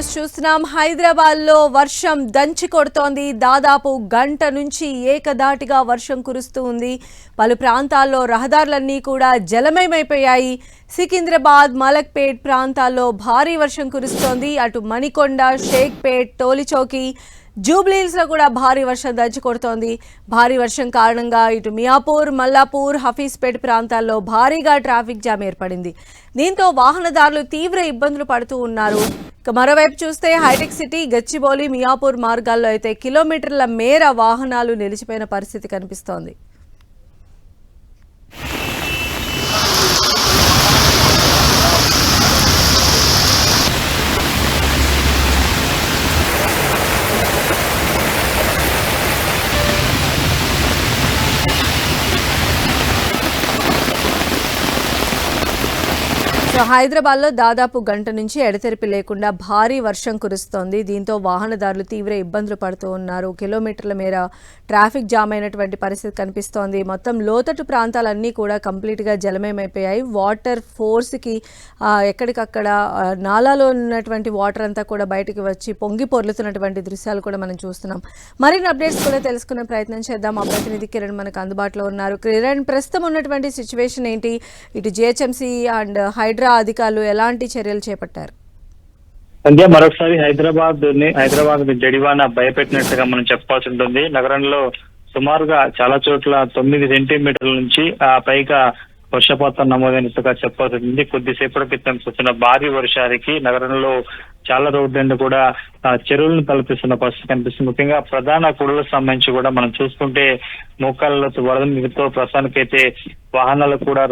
News చూస్తున్నాం. హైదరాబాద్లో వర్షం దంచి కొడుతోంది. దాదాపు గంట నుంచి ఏకదాటిగా వర్షం కురుస్తూ ఉంది. పలు ప్రాంతాల్లో రహదారులన్నీ కూడా జలమయమైపోయాయి. సికింద్రాబాద్ మలక్పేట్ ప్రాంతాల్లో భారీ వర్షం కురుస్తోంది. అటు మణికొండ షేక్పేట్ టోలిచౌకి జూబ్లీహిల్స్లో కూడా భారీ వర్షం దంచి కొడుతోంది. భారీ వర్షం కారణంగా ఇటు మియాపూర్ మల్లాపూర్ హఫీజ్పేట్ ప్రాంతాల్లో భారీగా ట్రాఫిక్ జామ్ ఏర్పడింది. దీంతో వాహనదారులు తీవ్ర ఇబ్బందులు పడుతూ ఉన్నారు. ఇక మరోవైపు చూస్తే హైటెక్ సిటీ గచ్చిబౌలి మియాపూర్ మార్గాల్లో అయితే కిలోమీటర్ల మేర వాహనాలు నిలిచిపోయిన పరిస్థితి కనిపిస్తోంది. సో హైదరాబాద్లో దాదాపు గంట నుంచి ఎడతెరిపి లేకుండా భారీ వర్షం కురుస్తోంది. దీంతో వాహనదారులు తీవ్ర ఇబ్బందులు పడుతూ ఉన్నారు. కిలోమీటర్ల మేర ట్రాఫిక్ జామ్ అయినటువంటి పరిస్థితి కనిపిస్తోంది. మొత్తం లోతట్టు ప్రాంతాలన్నీ కూడా కంప్లీట్గా జలమయమైపోయాయి. వాటర్ ఫోర్స్కి ఎక్కడికక్కడ నాలాలో ఉన్నటువంటి వాటర్ అంతా కూడా బయటికి వచ్చి పొంగి పొర్లుతున్నటువంటి దృశ్యాలు కూడా మనం చూస్తున్నాం. మరిన్ని అప్డేట్స్ కూడా తెలుసుకునే ప్రయత్నం చేద్దాం. మా ప్రతినిధి కిరణ్ మనకు అందుబాటులో ఉన్నారు. కిరణ్ ప్రస్తుతం ఉన్నటువంటి సిచ్యువేషన్ ఏంటి? ఇటు జిహెచ్ఎంసీ అండ్ హైడ్రా అధికారులు ఎలాంటి చర్యలు చేపట్టారు? సంధ్య మరొకసారి హైదరాబాద్ని హైదరాబాద్ని జడివాన భయపెట్టినట్టుగా మనం చెప్పాల్సి ఉంటుంది. నగరంలో సుమారుగా చాలా చోట్ల తొమ్మిది సెంటీమీటర్ల నుంచి ఆ పైగా వర్షపాతం నమోదైనట్టుగా చెప్పాల్సి ఉంటుంది. కొద్దిసేపటి క్రితం కురిసిన భారీ వర్షానికి నగరంలో చాలా రోడ్లను కూడా చెరువులను తలపిస్తున్న పరిస్థితి కనిపిస్తుంది. ముఖ్యంగా ప్రధాన కుడులకు సంబంధించి కూడా మనం చూసుకుంటే మోకాళ్ళలో వరద నీరుతో ప్రస్తుతానికైతే వాహనాలు కూడా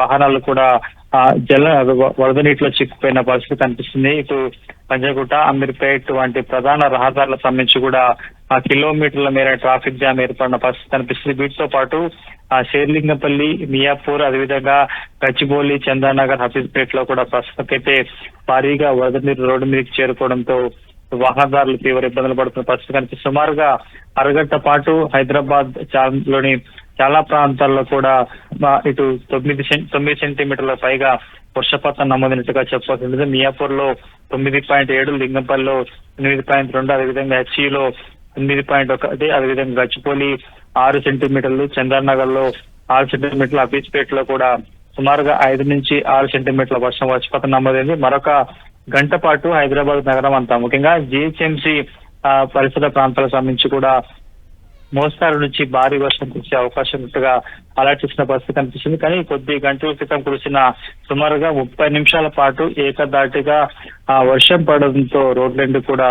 వాహనాలు కూడా ఆ జల వరద నీటిలో చిక్కుపోయిన పరిస్థితి కనిపిస్తుంది. ఇటు పంజగుట్ట అమీర్పేట్ వంటి ప్రధాన రహదారుల సంబంధించి కూడా ఆ కిలోమీటర్ల మేర ట్రాఫిక్ జామ్ ఏర్పడిన పరిస్థితి కనిపిస్తుంది. వీటితో పాటు ఆ శేర్లింగపల్లి మియాపూర్ అదేవిధంగా గచ్చిబౌలి చందానగర్ హఫీజ్పేట్లో కూడా ప్రస్తుతకైతే భారీగా వరద నీరు రోడ్డు మీదకి చేరుకోవడంతో వాహనదారులు తీవ్ర ఇబ్బందులు పడుతున్న పరిస్థితి కనిపిస్తుంది. సుమారుగా అరగంట పాటు హైదరాబాద్ చా- లోని చాలా ప్రాంతాల్లో కూడా మా ఇటు తొమ్మిది తొమ్మిది సెంటీమీటర్ల పైగా వర్షపాతం నమోదైనట్టుగా చెప్పాల్సి ఉంటుంది మియాపూర్లో తొమ్మిది పాయింట్ ఏడు లింగంపల్లిలో ఎనిమిది పాయింట్ రెండు అదేవిధంగా హెచ్ఈలో తొమ్మిది పాయింట్ ఒకటి అదేవిధంగా గచ్చిపోలి ఆరు సెంటీమీటర్లు చందర్నగర్లో ఆరు సెంటీమీటర్లు అబీజ్పేట్లో కూడా సుమారుగా ఐదు నుంచి ఆరు సెంటీమీటర్ల వర్షం వర్షపాతం నమోదైంది. మరొక గంట పాటు హైదరాబాద్ నగరం అంతా. ముఖ్యంగా జిహెచ్ఎంసీ పరిసర ప్రాంతాలకు సంబంధించి కూడా మోస్తారు నుంచి భారీ వర్షం కురిసే అవకాశం ఉన్నట్టుగా అలర్ట్ ఇచ్చిన పరిస్థితి కనిపిస్తుంది. కానీ కొద్ది గంటల క్రితం కురిసిన సుమారుగా ముప్పై నిమిషాల పాటు ఏకదాటిగా ఆ వర్షం పడడంతో రోడ్లెండు కూడా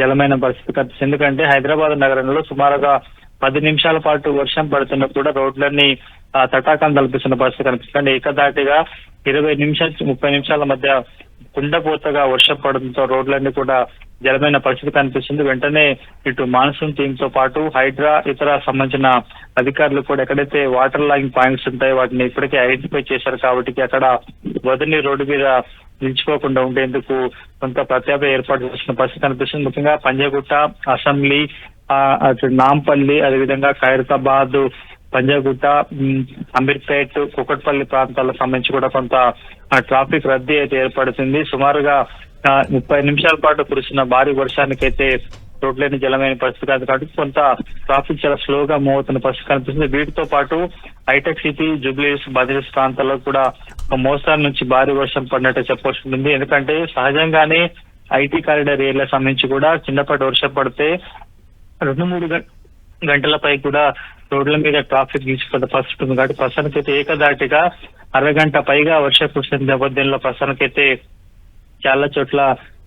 జలమైన పరిస్థితి కనిపిస్తుంది. ఎందుకంటే హైదరాబాద్ నగరంలో సుమారుగా పది నిమిషాల పాటు వర్షం పడుతున్నా కూడా రోడ్లన్నీ తటాకం తలపిస్తున్న పరిస్థితి కనిపిస్తుంది. ఏకదాటిగా ఇరవై నిమిషాల ముప్పై నిమిషాల మధ్య కుండపోతగా వర్షం పడడంతో రోడ్లన్నీ కూడా జలమైన పరిస్థితి కనిపిస్తుంది. వెంటనే ఇటు మాన్సూన్ టీమ్తో పాటు హైడ్రా ఇతర సంబంధించిన అధికారులు కూడా ఎక్కడైతే వాటర్ లాగింగ్ పాయింట్స్ ఉంటాయో వాటిని ఇప్పటికే ఐడెంటిఫై చేశారు కాబట్టి అక్కడ వదిలి రోడ్డు మీద నిలిచిపోకుండా ఉండేందుకు కొంత ప్రత్యేక ఏర్పాటు చేసిన పరిస్థితి కనిపిస్తుంది. ముఖ్యంగా పంజాగుట్ట అసెంబ్లీ అటు నాంపల్లి అదేవిధంగా ఖైరతాబాద్ పంజాగుట్ట అమీర్పేట్ కుకట్పల్లి ప్రాంతాలకు సంబంధించి కూడా కొంత ట్రాఫిక్ రద్దీ అయితే ఏర్పడుతుంది. సుమారుగా ముప్పై నిమిషాల పాటు కురిసిన భారీ వర్షానికైతే రోడ్లన్నీ జలమైన పరిస్థితి కాదు కాబట్టి కొంత ట్రాఫిక్ చాలా స్లోగా మూవ్ అవుతున్న పరిస్థితి కనిపిస్తుంది. వీటితో పాటు హైటెక్ సిటీ జూబ్లీస్ బదిలీస్ ప్రాంతాల్లో కూడా మోస్తారు నుంచి భారీ వర్షం పడినట్టు చెప్పవలసి ఉంటుంది. ఎందుకంటే సహజంగానే ఐటీ కారిడార్ ఏరియా సంబంధించి కూడా చిన్నపాటి వర్షం పడితే రెండు మూడు గంటలపై కూడా రోడ్ల మీద ట్రాఫిక్ తీసుకున్న పరిస్థితి ఉంది కాబట్టి ప్రస్తుతానికైతే ఏకదాటిగా అరగంట పైగా వర్షం కురిసిన నేపథ్యంలో ప్రస్తుతానికైతే చాలా చోట్ల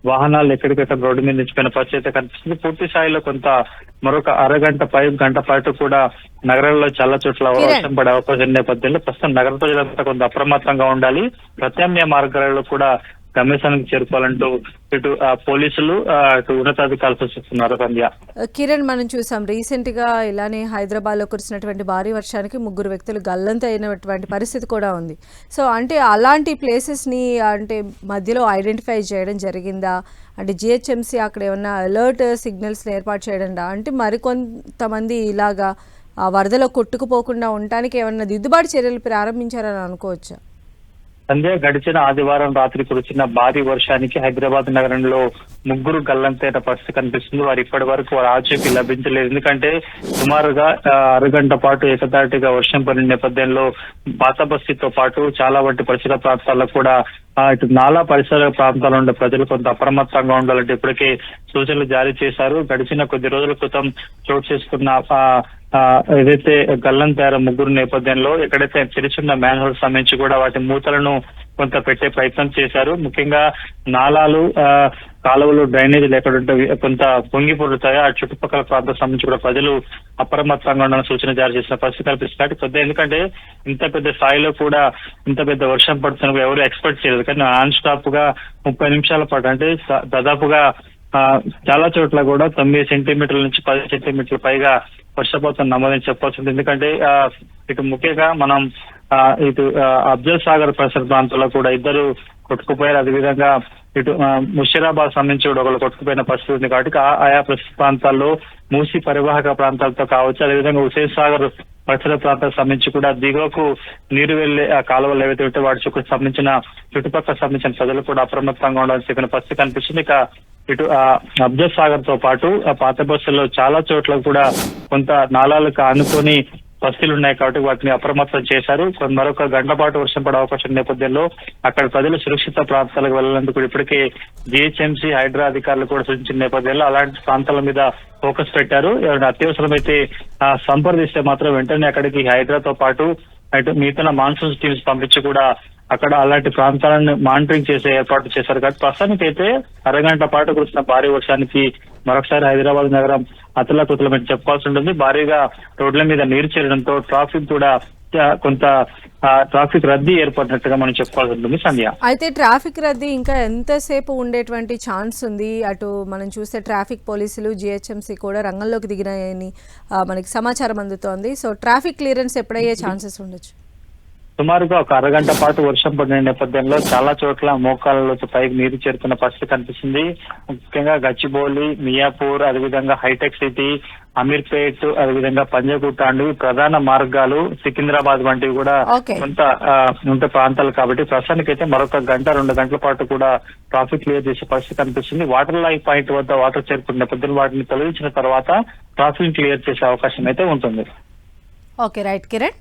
వాహనాలు ఎక్కడికక్కడ రోడ్డు మీద నిలిచిపోయిన పరిస్థితి అయితే కనిపిస్తుంది పూర్తి స్థాయిలో కొంత మరొక అరగంట పై గంట పాటు కూడా నగరంలో చాలా చోట్ల. వర్షం పడే అవకాశం నేపథ్యంలో ప్రస్తుతం నగర ప్రజలంతా కొంత అప్రమత్తంగా ఉండాలి ప్రత్యామ్నాయ మార్గాలలో కూడా గమ్యస్థానానికి చేరుకోవాలంటూ ఇటు పోలీసులు ఉన్నతాధికారులు సూచిస్తున్నారు సంధ్య కిరణ్ మనం చూసాం రీసెంట్గా ఇలానే హైదరాబాద్లో కురిసినటువంటి భారీ వర్షానికి ముగ్గురు వ్యక్తులు గల్లంత అయినటువంటి పరిస్థితి కూడా ఉంది. సో అంటే అలాంటి ప్లేసెస్ని అంటే మధ్యలో ఐడెంటిఫై చేయడం జరిగిందా? అంటే జిహెచ్ఎంసీ అక్కడ ఏమన్నా అలర్ట్ సిగ్నల్స్ ఏర్పాటు చేయడం అంటే మరికొంతమంది ఇలాగా ఆ వరదలో కొట్టుకుపోకుండా ఉండటానికి ఏమన్నా దిద్దుబాటు చర్యలు ప్రారంభించారని అనుకోవచ్చా? సంధ్య గడిచిన ఆదివారం రాత్రి కురిసిన భారీ వర్షానికి హైదరాబాద్ నగరంలో ముగ్గురు గల్లంతైన పరిస్థితి కనిపిస్తుంది. వారు ఇప్పటి వరకు వారి ఆచూకీ లభించలేదు. ఎందుకంటే సుమారుగా అరగంట పాటు ఏకదాటిగా వర్షం పడిన నేపథ్యంలో పాతబస్తీతో పాటు చాలా వంటి పరిసర ప్రాంతాల్లో కూడా ఇటు నాలా పరిసర ప్రాంతాల్లో ఉండే ప్రజలు కొంత అప్రమత్తంగా ఉండాలంటే ఇప్పటికే సూచనలు జారీ చేశారు. గడిచిన కొద్ది రోజుల క్రితం చోటు చేసుకున్న ఆ, ఏదైతే గల్లం తయారు ముగ్గురు నేపథ్యంలో ఎక్కడైతే తెరిచున్న మ్యాన్ హోల్స్ సంబంధించి కూడా వాటి మూతలను కొంత పెట్టే ప్రయత్నం చేశారు. ముఖ్యంగా నాలాలు ఆ, కాలువలు డ్రైనేజీలు ఎక్కడ కొంత పొంగి పొరుతాయో ఆ చుట్టుపక్కల ప్రాంతం సంబంధించి కూడా ప్రజలు అప్రమత్తంగా ఉండాలని సూచన జారీ చేసిన పరిస్థితి కల్పిస్తున్నట్టు పెద్ద ఎందుకంటే ఇంత పెద్ద స్థాయిలో కూడా ఇంత పెద్ద వర్షం పడుతున్న ఎవరు ఎక్స్పెక్ట్ చేయలేదు. కానీ ఆన్ స్టాప్గా ముప్పై నిమిషాల పాటు అంటే దాదాపుగా ఆ, చాలా చోట్ల కూడా తొమ్మిది సెంటీమీటర్ల నుంచి పది సెంటీమీటర్ల పైగా వర్షపాతం నమ్మదని చెప్పవచ్చు ఎందుకంటే ఆ, ఇటు ముఖ్యంగా మనం ఆ, ఇటు అబ్జల్ సాగర్ పరిసర ప్రాంతాల్లో కూడా ఇద్దరు కొట్టుకుపోయారు. అదేవిధంగా ఇటు ముషిరాబాద్ ముషీరాబాద్ సంబంధించి కూడా కొట్టుకుపోయిన పరిస్థితి ఉంది కాబట్టి ఆయా పరిస్థితి ప్రాంతాల్లో మూసి పరివాహక ప్రాంతాలతో కావచ్చు. అదేవిధంగా హుసేన్ సాగర్ పరిసర ప్రాంతాలకు సంబంధించి కూడా దిగువకు నీరు వెళ్ళే ఆ కాలువలు ఏవైతే ఉంటే వాటి చుట్టూ సంబంధించిన చుట్టుపక్కల సంబంధించిన ప్రజలు కూడా అప్రమత్తంగా ఉండాలని చెప్పిన పరిస్థితి కనిపిస్తుంది. ఇక ఇటు ఆ సాగర్తో పాటు ఆ పాత బస్సుల్లో చాలా చోట్ల కూడా కొంత నాలాలకు ఆనుకొని బస్తీలు ఉన్నాయి కాబట్టి వాటిని అప్రమత్తం చేశారు. మరొక గంట పాటు వర్షం పడే అవకాశం నేపథ్యంలో అక్కడ ప్రజలు సురక్షిత ప్రాంతాలకు వెళ్ళేందుకు ఇప్పటికే జిహెచ్ఎంసీ హైడ్రా అధికారులు కూడా సూచించిన నేపథ్యంలో అలాంటి ప్రాంతాల మీద ఫోకస్ పెట్టారు. ఎవరైనా అత్యవసరమైతే సంప్రదిస్తే మాత్రం వెంటనే అక్కడికి హైడ్రాతో పాటు అటు మిగతా మాన్సూన్ టీమ్స్ పంపించి కూడా అక్కడ అలాంటి ప్రాంతాలను మానిటరింగ్ చేసే ఏర్పాటు చేశారు. కాబట్టి ప్రస్తుతానికి అయితే అరగంట పాటు కురిసిన భారీ వర్షానికి మరొకసారి హైదరాబాద్ నగరం అతలకుతలమని చెప్పాల్సి ఉంటుంది. భారీగా రోడ్ల మీద నీరు చేరడంతో ట్రాఫిక్ కూడా కొంత ట్రాఫిక్ రద్దీ ఏర్పడినట్టుగా మనం చెప్పుకోవాల్సి ఉంటుంది. సంధ్య. అయితే ట్రాఫిక్ రద్దీ ఇంకా ఎంతసేపు ఉండేటువంటి ఛాన్స్ ఉంది? అటు మనం చూస్తే ట్రాఫిక్ పోలీసులు జిహెచ్ఎంసీ కూడా రంగంలోకి దిగినాయని మనకి సమాచారం అందుతోంది. సో ట్రాఫిక్ క్లియరెన్స్ ఎప్పుడయ్యే ఛాన్సెస్ ఉండొచ్చు? సుమారుగా ఒక అరగంట పాటు వర్షం పడిన నేపథ్యంలో చాలా చోట్ల మోకాళ్ళలో పైకి నీరు చేరుతున్న పరిస్థితి కనిపిస్తుంది. ముఖ్యంగా గచ్చిబౌలి మియాపూర్ అదేవిధంగా హైటెక్ సిటీ అమీర్పేట్ అదేవిధంగా పంజగుట్టాండు ప్రధాన మార్గాలు సికింద్రాబాద్ వంటివి కూడా. కొంత ఉంటే ప్రాంతాలు కాబట్టి ప్రస్తుతానికైతే మరొక గంట రెండు గంటల పాటు కూడా ట్రాఫిక్ క్లియర్ చేసే పరిస్థితి కనిపిస్తుంది. వాటర్ లైన్ పాయింట్ వద్ద వాటర్ చేరుకున్న నేపథ్యంలో వాటిని తొలగించిన తర్వాత ట్రాఫిక్ క్లియర్ చేసే అవకాశం అయితే ఉంటుంది. Okay right. కిరణ్?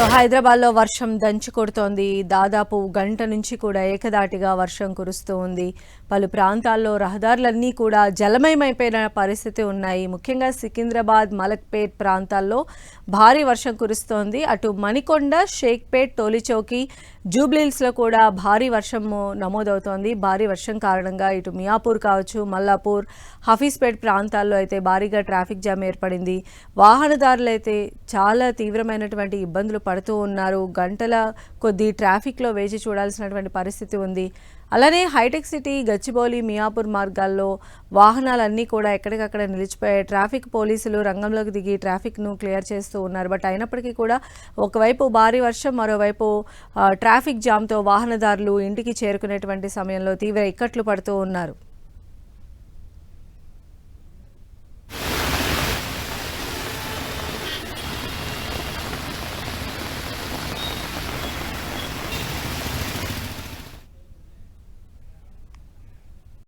సో హైదరాబాద్లో వర్షం దంచి కొడుతోంది. దాదాపు గంట నుంచి కూడా ఏకదాటిగా వర్షం కురుస్తూ ఉంది. పలు ప్రాంతాల్లో రహదారులన్నీ కూడా జలమయమైపోయిన పరిస్థితి ఉన్నాయి. ముఖ్యంగా సికింద్రాబాద్ మలక్పేట్ ప్రాంతాల్లో భారీ వర్షం కురుస్తోంది. అటు మణికొండ షేక్పేట్ టోలిచౌకి జూబ్లీహిల్స్లో కూడా భారీ వర్షము నమోదవుతోంది. భారీ వర్షం కారణంగా ఇటు మియాపూర్ కావచ్చు మల్లాపూర్ హఫీజ్పేట్ ప్రాంతాల్లో అయితే భారీగా ట్రాఫిక్ జామ్ ఏర్పడింది. వాహనదారులు అయితే చాలా తీవ్రమైనటువంటి ఇబ్బందులు పడుతూ ఉన్నారు. గంటల కొద్ది ట్రాఫిక్లో వేచి చూడాల్సినటువంటి పరిస్థితి ఉంది. అలానే హైటెక్ సిటీ గచ్చిబౌలి మియాపూర్ మార్గాల్లో వాహనాలన్నీ కూడా ఎక్కడికక్కడ నిలిచిపోయాయి. ట్రాఫిక్ పోలీసులు రంగంలోకి దిగి ట్రాఫిక్ను క్లియర్ చేస్తూ ఉన్నారు. బట్ అయినప్పటికీ కూడా ఒకవైపు భారీ వర్షం మరోవైపు ట్రాఫిక్ జామ్తో వాహనదారులు ఇంటికి చేరుకునేటువంటి సమయంలో తీవ్ర ఇక్కట్లు పడుతూ ఉన్నారు.